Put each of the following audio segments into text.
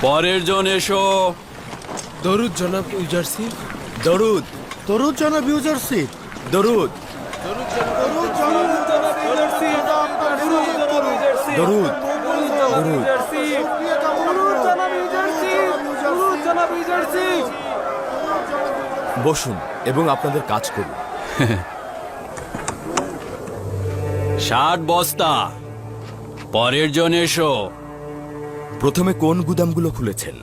পরের জন এসো। দরুদ জনাব ইউজারসি দরুদ। তরুণ জনাব ইউজারসি দরুদ। দরুদ দরুদ বসুন এবং আপনাদের কাজ করুন। ষাট বস্তা। পরের জন এসো। প্রথমে কোন গুদামগুলো খুলেছেন?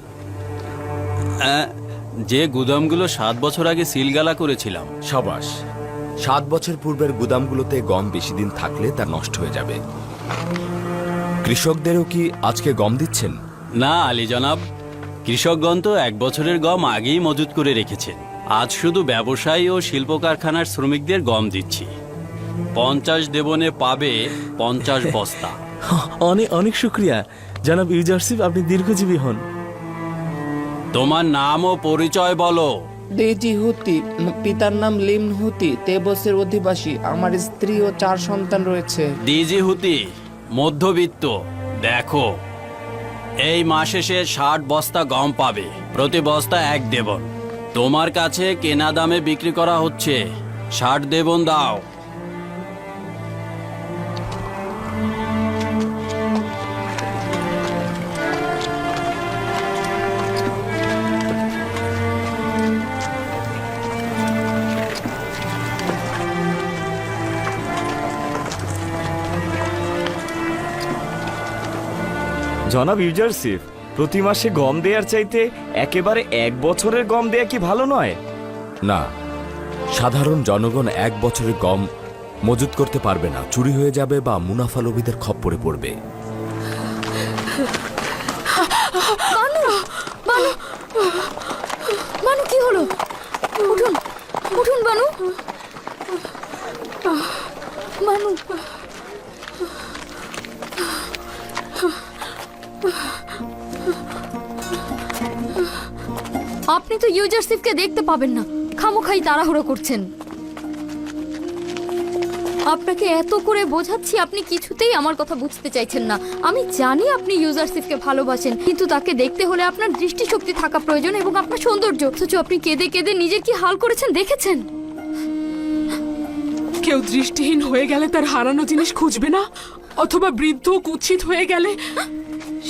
যে গুদামগুলো সাত বছর আগে সিলগালা করেছিলাম। সাবাস সাত বছর পূর্বের গুদামগুলোতে গম বেশি দিন থাকলে তা নষ্ট হয়ে যাবে। কৃষকদেরও কি আজকে গম দিচ্ছেন? না আলী জনাব কৃষকগণ তো এক বছরের গম আগেই মজুত করে রেখেছেন। আজ শুধু ব্যবসায়ী ও শিল্প কারখানার শ্রমিকদের গম দিচ্ছি। পঞ্চাশ দেবনে পাবে পঞ্চাশ বস্তা। অনেক অনেক শুক্রিয়া। জনাব ইউজারসিফ আপনি দীর্ঘজীবী হন। তোমার নাম ও পরিচয় বলো। দেজি হুতি পিতার নাম লিম হুতি তেবসের অধিবাসী আমার স্ত্রী ও চার সন্তান রয়েছে। ডিজি হুতি মধ্যবিত্ত দেখো এই মাস শেষে ষাট বস্তা গম পাবে প্রতি বস্তা এক দেবন। তোমার কাছে কেনা দামে বিক্রি করা হচ্ছে ষাট দেবন দাও। জনাব ইউজারসিফ প্রতি মাসে গম দেওয়ার চাইতে একেবারে এক বছরের গম দেয়া কি ভালো নয়? না সাধারণ জনগণ এক বছরের গম মজুত করতে পারবে না চুরি হয়ে যাবে বা মুনাফা লোভীদের খপ্পরে পড়বে। বানু কি হলো? উঠুন উঠুন বানু বানু আপনি তো ইউজারশিপকে দেখতে পাবেন না। খামোখাই তাড়াহুড়ো করছেন। আপনাকে এত করে বোঝাচ্ছি, আপনি কিছুতেই আমার কথা বুঝতে চাইছেন না। আমি জানি আপনি ইউজারশিপকে ভালোবাসেন, কিন্তু তাকে দেখতে হলে আপনার দৃষ্টিশক্তি থাকা প্রয়োজন এবং আপনার সৌন্দর্য। অথচ আপনি কেঁদে কেঁদে নিজের কি হাল করেছেন, দেখেছেন? কেউ দৃষ্টিহীন হয়ে গেলে তার হারানো জিনিস খুঁজবে না, অথবা বৃদ্ধ কুৎসিত হয়ে গেলে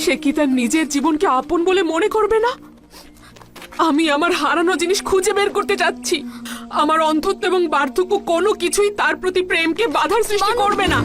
সে কি তার নিজের জীবনকে আপন বলে মনে করবে না? আমি আমার হারানো জিনিস খুঁজে বের করতে যাচ্ছি। আমার অন্ধত্ব এবং বার্ধক্য কোনো কিছুই তার প্রতি প্রেমকে বাধার সৃষ্টি করবে না।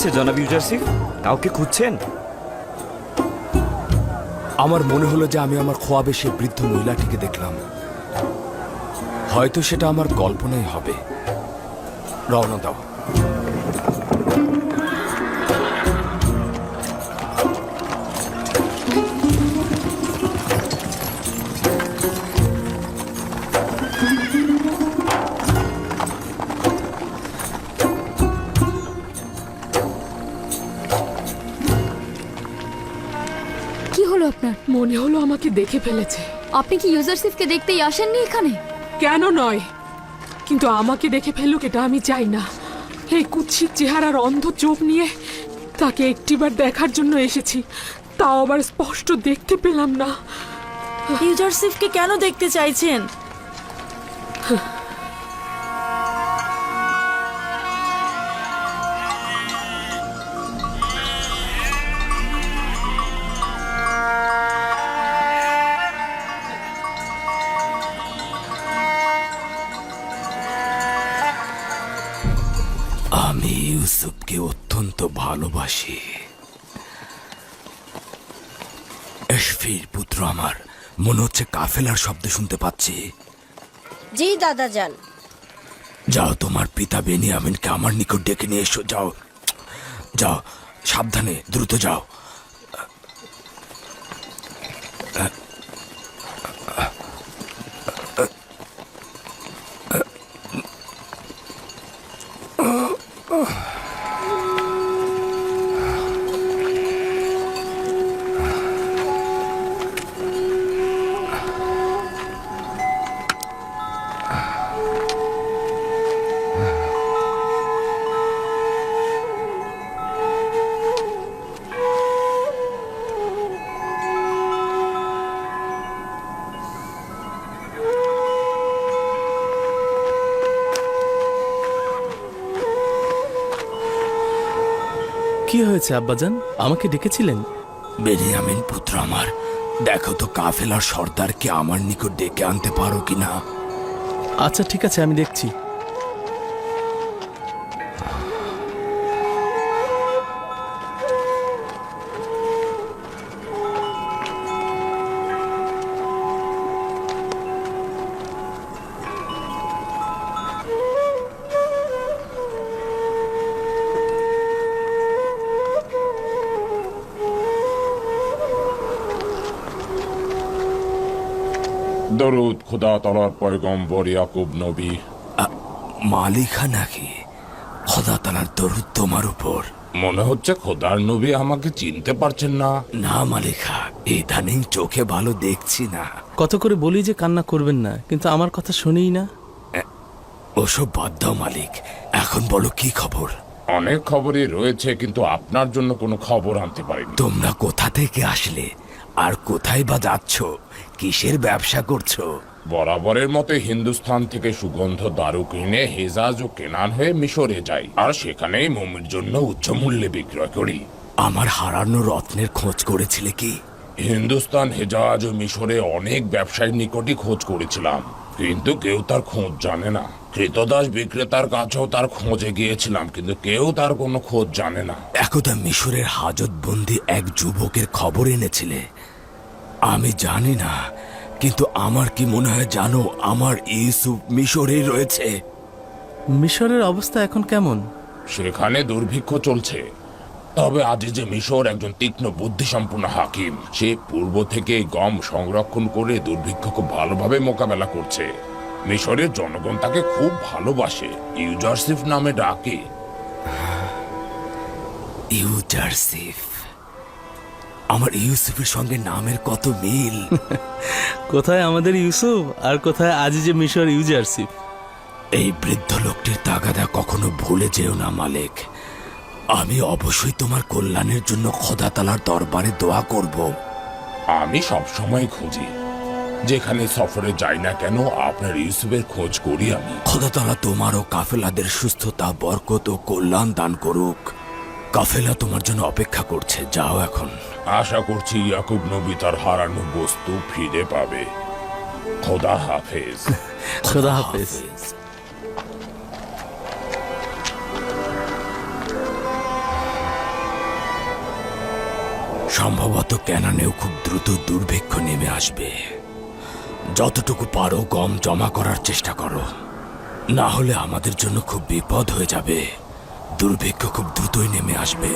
হয়েছে জনাব ইউজারসিফ? কাউকে খুঁজছেন? আমার মনে হলো যে আমি আমার খোয়াবে সে বৃদ্ধ মহিলাটিকে দেখলাম। হয়তো সেটা আমার কল্পনাই হবে। রওনা দাও। মনে হলো আমাকে দেখে ফেলেছে। আপনি কি ইউজারশিপকে দেখতেই আসেননি এখানে? কেন নয়? কিন্তু আমাকে দেখে ফেলুক এটা আমি চাই না। এই কুৎসিত চেহারার অন্ধ চোখ নিয়ে তাকে একটিবার দেখার জন্য এসেছি। তাও আবার স্পষ্ট দেখতে পেলাম না। ইউজারসিফকে কেন দেখতে চাইছেন? আমি ইউসুফকে অত্যন্ত ভালোবাসি। এশফির পুত্র আমার। মনে হচ্ছে কাফেলার শব্দ শুনতে পাচ্ছি। জি দাদা যান যাও তোমার পিতা বেনিয়ামিনকে আমার নিকট ডেকে নিয়ে এসো। যাও। যাও সাবধানে দ্রুত যাও। কি হয়েছে আব্বাজান? আমাকে ডেকেছিলেন? বেনিয়ামিন পুত্র আমার দেখো তো কাফেলার সর্দারকে আমার নিকট ডেকে আনতে পারো কিনা। আচ্ছা ঠিক আছে আমি দেখছি। দরুদ খুদা তলার পয়গম্বর ইয়াকুব নবী। মালিকা নাকি খোদা তালার দরুদ তোমার উপর। মনে হচ্ছে খোদার নবী আমাকে চিনতে পারছেন না। না মালিকা ইদানিং চোখে ভালো দেখছি না। কত করে বলি যে কান্না করবেন না কিন্তু আমার কথা শুনেই না। ওসব বাদ দাও মালিক এখন বলো কি খবর? অনেক খবরই রয়েছে কিন্তু আপনার জন্য কোনো খবর আনতে পারিনি। তোমরা কোথা থেকে আসলে? আর কোথায় বা যাচ্ছ? কিসের ব্যবসা করছ? বরাবরের মতো হিন্দুস্তান থেকে সুগন্ধ দারু কিনে হেজাজ ও কেনান হয়ে মিশরে যাই আর সেখানেই মোমের জন্য উচ্চ মূল্যে বিক্রয় করি। আমার হারানো রত্নের খোঁজ করেছিলে কি? হিন্দুস্তান হেজাজ ও মিশরে অনেক ব্যবসায়ীর নিকটই খোঁজ করেছিলাম কিন্তু কেউ তার খোঁজ জানে না। কৃতদাস বিক্রেতার কাছেও তার খোঁজে গিয়েছিলাম কিন্তু কেউ তার কোনো খোঁজ জানে না। একদা মিশরের হাজতবন্দি এক যুবকের খবর এনেছিলে। আমি জানি না কিন্তু আমার কি মনে হয় জানো আমার ইউসুফ মিশরেই রয়েছে। মিশরের অবস্থা এখন কেমন? সেখানে দুর্ভিক্ষ চলছে। তবে আজ যে মিশর একজন তীক্ষ্ণ বুদ্ধিসম্পন্ন হাকিম সে পূর্ব থেকে গম সংরক্ষণ করে দুর্ভিক্ষ খুব ভালোভাবে মোকাবেলা করছে। মিশরের জনগণ তাকে খুব ভালোবাসে ইউজারসিফ নামে ডাকে। ইউজারসিফ। আমার ইউসুফের সঙ্গে নামের কত মিল? কোথায় আমাদের ইউসুফ? আর কোথায় আজিজে মিশর ইউজারশিপ এই বৃদ্ধ লোকটির তাগাদা কখনো ভুলে যেও না মালিক। আমি অবশ্যই তোমার কল্যাণের জন্য খোদাতালার দরবারে দোয়া করব। আমি সব সময় খুঁজি। যেখানে সফরে যাই না কেন আপনার ইউসুফের খোঁজ করি আমি। খোদাতালা তোমার ও কাফেলাদের সুস্থতা বরকত ও কল্যাণ দান করুক। কাফেলা তোমার জন্য অপেক্ষা করছে যাও এখন। আশা করছি ইয়াকুব নবী তার হারানো বস্তু ফিরে পাবে। খোদা হাফেজ। খোদা হাফেজ। সম্ভবত ক্যানানেও খুব দ্রুত দুর্ভিক্ষ নেমে আসবে। যতটুকু পারো গম জমা করার চেষ্টা করো। না হলে আমাদের জন্য খুব বিপদ হয়ে যাবে। দুর্ভিক্ষ খুব দ্রুতই নেমে আসবে।